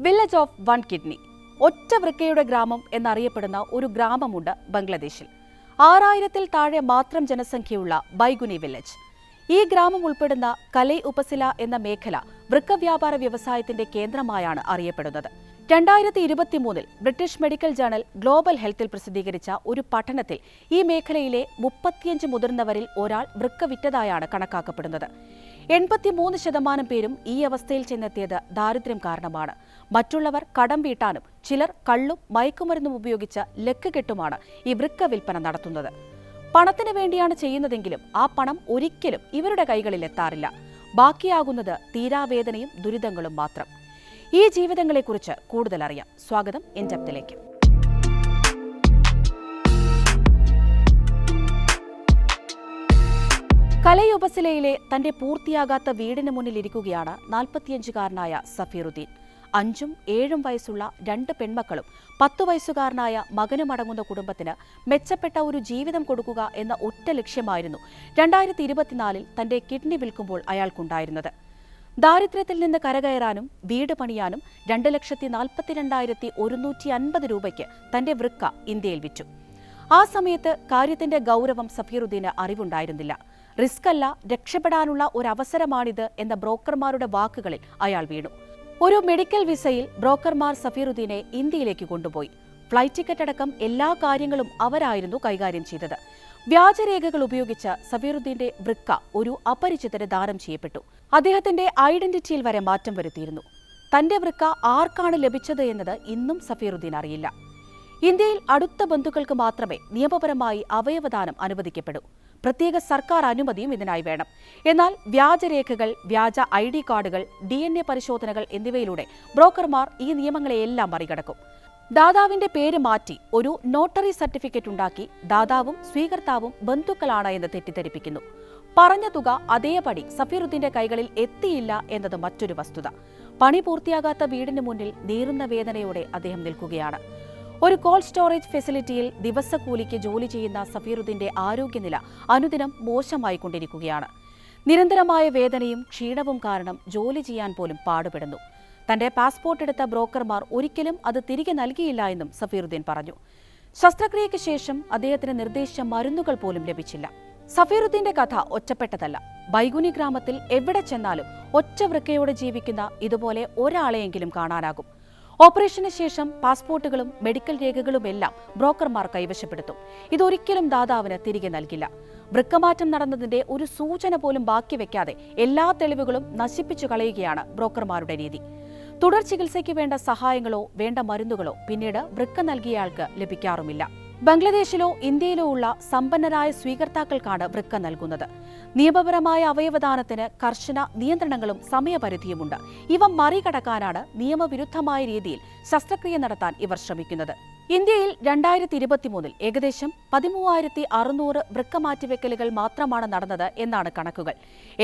Village of one kidney ഒറ്റ വൃക്കയുടെ ഗ്രാമം എന്നറിയപ്പെടുന്ന ഒരു ഗ്രാമമുണ്ട് ബംഗ്ലാദേശിൽ. ആറായിരത്തിൽ താഴെ മാത്രം ജനസംഖ്യയുള്ള ബൈഗുനി വില്ലേജ് ഈ ഗ്രാമം ഉൾപ്പെടുന്ന കലൈ ഉപസില എന്ന മേഖല വൃക്ക വ്യാപാര വ്യവസായത്തിന്റെ കേന്ദ്രമായാണ് അറിയപ്പെടുന്നത്. രണ്ടായിരത്തി ഇരുപത്തിമൂന്നിൽ ബ്രിട്ടീഷ് മെഡിക്കൽ ജേണൽ ഗ്ലോബൽ ഹെൽത്തിൽ പ്രസിദ്ധീകരിച്ച ഒരു പഠനത്തിൽ ഈ മേഖലയിലെ മുപ്പത്തിയഞ്ച് മുതിർന്നവരിൽ ഒരാൾ വൃക്ക വിറ്റതായാണ് കണക്കാക്കപ്പെടുന്നത്. എൺപത്തിമൂന്ന് ശതമാനം പേരും ഈ അവസ്ഥയിൽ ചെന്നെത്തിയത് ദാരിദ്ര്യം കാരണമാണ്. മറ്റുള്ളവർ കടം വീട്ടാനും ചിലർ കള്ളും മയക്കുമരുന്നും ഉപയോഗിച്ച് ലക്ക് കെട്ടുമാണ് ഈ വൃക്ക വിൽപ്പന നടത്തുന്നത്. പണത്തിന് വേണ്ടിയാണ് ചെയ്യുന്നതെങ്കിലും ആ പണം ഒരിക്കലും ഇവരുടെ കൈകളിൽ എത്താറില്ല. ബാക്കിയാകുന്നത് തീരാവേദനയും ദുരിതങ്ങളും മാത്രം. ഈ ജീവിതങ്ങളെക്കുറിച്ച് കൂടുതൽ അറിയാം സ്വാഗതം എൻജപ്തിലേക്ക് കലയുപസിലയിലെ തന്റെ പൂർത്തിയാകാത്ത വീടിന് മുന്നിൽ ഇരിക്കുകയാണ് നാൽപ്പത്തിയഞ്ചുകാരനായ സഫീറുദ്ദീൻ. അഞ്ചും ഏഴും വയസ്സുള്ള രണ്ട് പെൺമക്കളും പത്തു വയസ്സുകാരനായ മകനുമടങ്ങുന്ന കുടുംബത്തിന് മെച്ചപ്പെട്ട ഒരു ജീവിതം കൊടുക്കുക എന്ന ഒറ്റ ലക്ഷ്യമായിരുന്നു രണ്ടായിരത്തി ഇരുപത്തിനാലിൽ തന്റെ കിഡ്നി വിൽക്കുമ്പോൾ അയാൾക്കുണ്ടായിരുന്നത്. ദാരിദ്ര്യത്തിൽ നിന്ന് കരകയറാനും വീട് പണിയാനും രണ്ട് ലക്ഷത്തി നാൽപ്പത്തിരണ്ടായിരത്തി ഒരുന്നൂറ്റി അൻപത് രൂപയ്ക്ക് തന്റെ വൃക്ക ഇന്ത്യയിൽ വിറ്റു. ആ സമയത്ത് കാര്യത്തിന്റെ ഗൗരവം സഫീറുദ്ദീന് അറിവുണ്ടായിരുന്നില്ല. റിസ്ക് അല്ല രക്ഷപ്പെടാനുള്ള ഒരു അവസരമാണിത് എന്ന ബ്രോക്കർമാരുടെ വാക്കുകളിൽ അയാൾ വീണു. ഒരു മെഡിക്കൽ വിസയിൽ ബ്രോക്കർമാർ സഫീറുദ്ദീനെ ഇന്ത്യയിലേക്ക് കൊണ്ടുപോയി. ഫ്ലൈറ്റ് ടിക്കറ്റ് അടക്കം എല്ലാ കാര്യങ്ങളും അവരായിരുന്നു കൈകാര്യം ചെയ്തത്. വ്യാജരേഖകൾ ഉപയോഗിച്ച് സഫീറുദ്ദീന്റെ വൃക്ക ഒരു അപരിചിതരെ ദാനം ചെയ്യപ്പെട്ടു. അദ്ദേഹത്തിന്റെ ഐഡന്റിറ്റിയിൽ വരെ മാറ്റം വരുത്തിയിരുന്നു. തന്റെ വൃക്ക ആർക്കാണ് ലഭിച്ചത് എന്നത് ഇന്നും സഫീറുദ്ദീൻ അറിയില്ല. ഇന്ത്യയിൽ അടുത്ത ബന്ധുക്കൾക്ക് മാത്രമേ നിയമപരമായി അവയവദാനം അനുവദിക്കപ്പെടൂ. പ്രത്യേക സർക്കാർ അനുമതിയും ഇതിനായി വേണം. എന്നാൽ വ്യാജരേഖകൾ വ്യാജ ഐ ഡി കാർഡുകൾ ഡി എൻ എ പരിശോധനകൾ എന്നിവയിലൂടെ ബ്രോക്കർമാർ ഈ നിയമങ്ങളെയെല്ലാം മറികടക്കും. ദാതാവിന്റെ പേര് മാറ്റി ഒരു നോട്ടറി സർട്ടിഫിക്കറ്റ് ഉണ്ടാക്കി ദാതാവും സ്വീകർത്താവും ബന്ധുക്കളാണ് എന്ന് തെറ്റിദ്ധരിപ്പിക്കുന്നു. പറഞ്ഞ തുക അതേപടി സഫീറുദ്ദീന്റെ കൈകളിൽ എത്തിയില്ല എന്നത് മറ്റൊരു വസ്തുത. പണി പൂർത്തിയാകാത്ത വീടിന് മുന്നിൽ നീറുന്ന വേദനയോടെ അദ്ദേഹം നിൽക്കുകയാണ്. ഒരു കോൾഡ് സ്റ്റോറേജ് ഫെസിലിറ്റിയിൽ ദിവസക്കൂലിക്ക് ജോലി ചെയ്യുന്ന സഫീറുദ്ദീന്റെ ആരോഗ്യനില അനുദിനം മോശമായിക്കൊണ്ടിരിക്കുകയാണ്. നിരന്തരമായ വേദനയും ക്ഷീണവും കാരണം ജോലി ചെയ്യാൻ പോലും പാടുപെടുന്നു. തന്റെ പാസ്പോർട്ട് എടുത്ത ബ്രോക്കർമാർ ഒരിക്കലും അത് തിരികെ നൽകിയില്ല എന്നും സഫീറുദ്ദീൻ പറഞ്ഞു. ശസ്ത്രക്രിയയ്ക്ക് ശേഷം അദ്ദേഹത്തിന് നിർദ്ദേശിച്ച മരുന്നുകൾ പോലും ലഭിച്ചില്ല. സഫീറുദ്ദീന്റെ കഥ ഒറ്റപ്പെട്ടതല്ല. ബൈഗുനി ഗ്രാമത്തിൽ എവിടെ ചെന്നാലും ഒറ്റ വൃക്കയോടെ ജീവിക്കുന്ന ഇതുപോലെ ഒരാളെയെങ്കിലും കാണാനാകും. ഓപ്പറേഷന് ശേഷം പാസ്പോർട്ടുകളും മെഡിക്കൽ രേഖകളുമെല്ലാം ബ്രോക്കർമാർ കൈവശപ്പെടുത്തും. ഇതൊരിക്കലും ദാതാവിന് തിരികെ നൽകില്ല. വൃക്കമാറ്റം നടന്നതിന്റെ ഒരു സൂചന പോലും ബാക്കി വെക്കാതെ എല്ലാ തെളിവുകളും നശിപ്പിച്ചു കളയുകയാണ് ബ്രോക്കർമാരുടെ രീതി. തുടർ ചികിത്സയ്ക്ക് വേണ്ട സഹായങ്ങളോ വേണ്ട മരുന്നുകളോ പിന്നീട് വൃക്ക നൽകിയയാൾക്ക് ലഭിക്കാറുമില്ല. ബംഗ്ലാദേശിലോ ഇന്ത്യയിലോ ഉള്ള സമ്പന്നരായ സ്വീകർത്താക്കൾക്കാണ് വൃക്ക നൽകുന്നത്. നിയമപരമായ അവയവദാനത്തിന് കർശന നിയന്ത്രണങ്ങളും സമയപരിധിയുമുണ്ട്. ഇവ മറികടക്കാനാണ് നിയമവിരുദ്ധമായ രീതിയിൽ ശസ്ത്രക്രിയ നടത്താൻ ഇവർ ശ്രമിക്കുന്നത്. ഇന്ത്യയിൽ രണ്ടായിരത്തി ഇരുപത്തിമൂന്നിൽ ഏകദേശം പതിമൂവായിരത്തി അറുന്നൂറ് വൃക്ക മാറ്റിവെക്കലുകൾ മാത്രമാണ് നടന്നത് എന്നാണ് കണക്കുകൾ.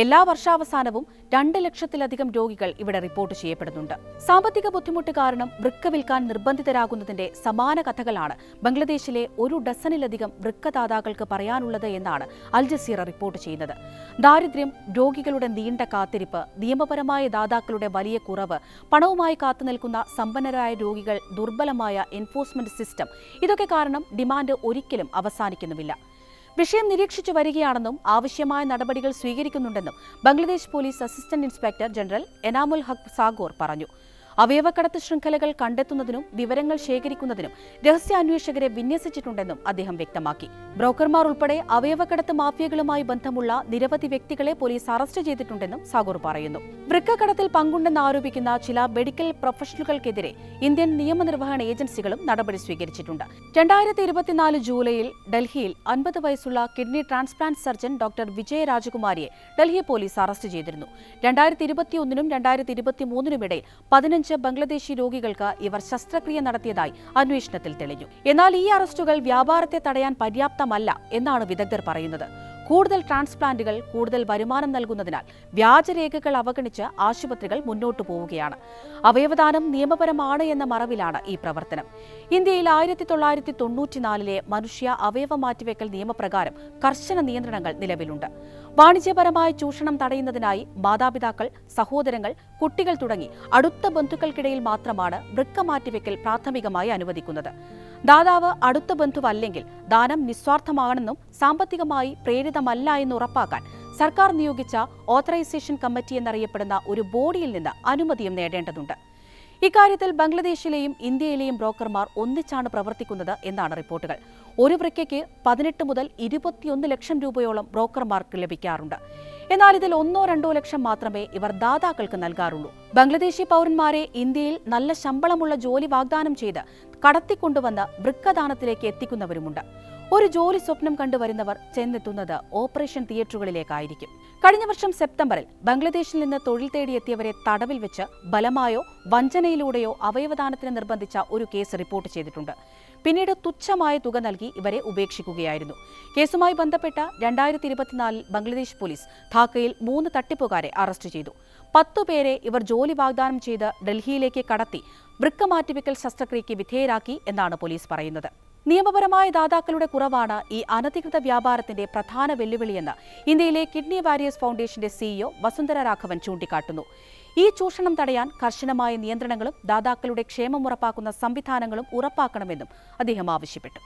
എല്ലാ വർഷാവസാനവും രണ്ട് ലക്ഷത്തിലധികം രോഗികൾ ഇവിടെ റിപ്പോർട്ട് ചെയ്യപ്പെടുന്നുണ്ട്. സാമ്പത്തിക ബുദ്ധിമുട്ട് കാരണം വൃക്ക വിൽക്കാൻ നിർബന്ധിതരാകുന്നതിന്റെ സമാന കഥകളാണ് ബംഗ്ലാദേശിലെ ഒരു ഡസനിലധികം വൃക്കദാതാക്കൾക്ക് പറയാനുള്ളത് എന്നാണ് അൽ ജസീറ റിപ്പോർട്ട് ചെയ്യുന്നത്. ദാരിദ്ര്യം രോഗികളുടെ നീണ്ട കാത്തിരിപ്പ് നിയമപരമായ ദാതാക്കളുടെ വലിയ കുറവ് പണവുമായി കാത്തുനിൽക്കുന്ന സമ്പന്നരായ രോഗികൾ ദുർബലമായ എൻഫോഴ്സ്മെന്റ് സിസ്റ്റം ഇതൊക്കെ കാരണം ഡിമാൻഡ് ഒരിക്കലും അവസാനിക്കുന്നുമില്ല. വിഷയം നിരീക്ഷിച്ചു വരികയാണെന്നും ആവശ്യമായ നടപടികൾ സ്വീകരിക്കുന്നുണ്ടെന്നും Bangladesh police assistant inspector general Enamul Haque Sagor പറഞ്ഞു. അവയവക്കടത്ത് ശൃംഖലകൾ കണ്ടെത്തുന്നതിനും വിവരങ്ങൾ ശേഖരിക്കുന്നതിനും രഹസ്യാന്വേഷകരെ വിന്യസിച്ചിട്ടുണ്ടെന്നും അദ്ദേഹം വ്യക്തമാക്കി. ബ്രോക്കർമാർ ഉൾപ്പെടെ അവയവക്കടത്ത് മാഫിയകളുമായി ബന്ധമുള്ള നിരവധി വ്യക്തികളെ പോലീസ് അറസ്റ്റ് ചെയ്തിട്ടുണ്ടെന്നും സാഗൂർ പറയുന്നു. വൃക്കക്കടത്തിൽ പങ്കുണ്ടെന്ന് ആരോപിക്കുന്ന ചില മെഡിക്കൽ പ്രൊഫഷണലുകൾക്കെതിരെ ഇന്ത്യൻ നിയമനിർവഹണ ഏജൻസികളും നടപടി സ്വീകരിച്ചിട്ടുണ്ട്. രണ്ടായിരത്തി ഇരുപത്തിനാല് ജൂലൈയിൽ ഡൽഹിയിൽ അൻപത് വയസ്സുള്ള kidney transplant surgeon doctor Vijaya രാജകുമാരിയെ ഡൽഹി പോലീസ് അറസ്റ്റ് ചെയ്തിരുന്നു. രണ്ടായിരത്തി ഇരുപത്തിയൊന്നിനും രണ്ടായിരത്തി ഇരുപത്തിമൂന്നിനുമിടയിൽ പതിനഞ്ച് ബംഗ്ലാദേശി രോഗികൾക്ക് ഇവർ ശസ്ത്രക്രിയ നടത്തിയതായി അന്വേഷണത്തിൽ തെളിഞ്ഞു. എന്നാൽ ഈ അറസ്റ്റുകൾ വ്യാപാരത്തെ തടയാൻ പര്യാപ്തമല്ല എന്നാണ് വിദഗ്ധർ പറയുന്നത്. കൂടുതൽ ട്രാൻസ്പ്ലാന്റുകൾ കൂടുതൽ വരുമാനം നൽകുന്നതിനാൽ വ്യാജരേഖകൾ അവഗണിച്ച് ആശുപത്രികൾ മുന്നോട്ടു പോവുകയാണ്. അവയവദാനം നിയമപരമാണ് എന്ന മറവിലാണ് ഈ പ്രവർത്തനം. ഇന്ത്യയിൽ ആയിരത്തി തൊള്ളായിരത്തി തൊണ്ണൂറ്റിനാലിലെ മനുഷ്യ അവയവ മാറ്റിവെക്കൽ നിയമപ്രകാരം കർശന നിയന്ത്രണങ്ങൾ നിലവിലുണ്ട്. വാണിജ്യപരമായ ചൂഷണം തടയുന്നതിനായി മാതാപിതാക്കൾ സഹോദരങ്ങൾ കുട്ടികൾ തുടങ്ങി അടുത്ത ബന്ധുക്കൾക്കിടയിൽ മാത്രമാണ് വൃക്ക മാറ്റിവെക്കൽ പ്രാഥമികമായി അനുവദിക്കുന്നത്. ദാതാവ് അടുത്ത ബന്ധുവല്ലെങ്കിൽ ദാനം നിസ്വാർത്ഥമാണെന്നും സാമ്പത്തികമായി പ്രേരിതമല്ല എന്ന് ഉറപ്പാക്കാൻ സർക്കാർ നിയോഗിച്ച ഓത്തറൈസേഷൻ കമ്മിറ്റി എന്നറിയപ്പെടുന്ന ഒരു ബോഡിയിൽ നിന്ന് അനുമതിയും നേടേണ്ടതുണ്ട്. ഇക്കാര്യത്തിൽ ബംഗ്ലാദേശിലെയും ഇന്ത്യയിലെയും ബ്രോക്കർമാർ ഒന്നിച്ചാണ് പ്രവർത്തിക്കുന്നത് എന്നാണ് റിപ്പോർട്ടുകൾ. ഒരു വൃക്കയ്ക്ക് പതിനെട്ട് മുതൽ ഇരുപത്തിയൊന്ന് ലക്ഷം രൂപയോളം ബ്രോക്കർമാർക്ക് ലഭിക്കാറുണ്ട്. എന്നാൽ ഇതിൽ ഒന്നോ രണ്ടോ ലക്ഷം മാത്രമേ ഇവർ ദാതാക്കൾക്ക് നൽകാറുള്ളൂ. ബംഗ്ലാദേശി പൗരന്മാരെ ഇന്ത്യയിൽ നല്ല ശമ്പളമുള്ള ജോലി വാഗ്ദാനം ചെയ്ത് കടത്തിക്കൊണ്ടുവന്ന് വൃക്കദാനത്തിലേക്ക് എത്തിക്കുന്നവരുമുണ്ട്. ഒരു ജോലി സ്വപ്നം കണ്ടുവരുന്നവർ ചെന്നെത്തുന്നത് ഓപ്പറേഷൻ തിയേറ്ററുകളിലേക്കായിരിക്കും. കഴിഞ്ഞ വർഷം സെപ്റ്റംബറിൽ ബംഗ്ലാദേശിൽ നിന്ന് തൊഴിൽ തേടിയെത്തിയവരെ തടവിൽ വെച്ച് ബലമായോ വഞ്ചനയിലൂടെയോ അവയവദാനത്തിന് നിർബന്ധിച്ച ഒരു കേസ് റിപ്പോർട്ട് ചെയ്തിട്ടുണ്ട്. പിന്നീട് തുച്ഛമായ തുക നൽകി ഇവരെ ഉപേക്ഷിക്കുകയായിരുന്നു. കേസുമായി ബന്ധപ്പെട്ട രണ്ടായിരത്തി ഇരുപത്തിനാലിൽ ബംഗ്ലാദേശ് പോലീസ് ധാക്കയിൽ മൂന്ന് തട്ടിപ്പുകാരെ അറസ്റ്റ് ചെയ്തു. പത്തുപേരെ ഇവർ ജോലി വാഗ്ദാനം ചെയ്ത് ഡൽഹിയിലേക്ക് കടത്തി വൃക്കമാറ്റിവെക്കൽ ശസ്ത്രക്രിയയ്ക്ക് വിധേയരാക്കി എന്നാണ് പോലീസ് പറയുന്നത്. നിയമപരമായ ദാതാക്കളുടെ കുറവാണ് ഈ അനധികൃത വ്യാപാരത്തിന്റെ പ്രധാന വെല്ലുവിളിയെന്ന് ഇന്ത്യയിലെ കിഡ്നി വാരിയേഴ്സ് ഫൗണ്ടേഷന്റെ സിഇഒ വസുന്ധര രാഘവൻ ചൂണ്ടിക്കാട്ടുന്നു. ഈ ചൂഷണം തടയാൻ കർശനമായ നിയന്ത്രണങ്ങളും ദാതാക്കളുടെ ക്ഷേമം ഉറപ്പാക്കുന്ന സംവിധാനങ്ങളും ഉറപ്പാക്കണമെന്നും അദ്ദേഹം ആവശ്യപ്പെട്ടു.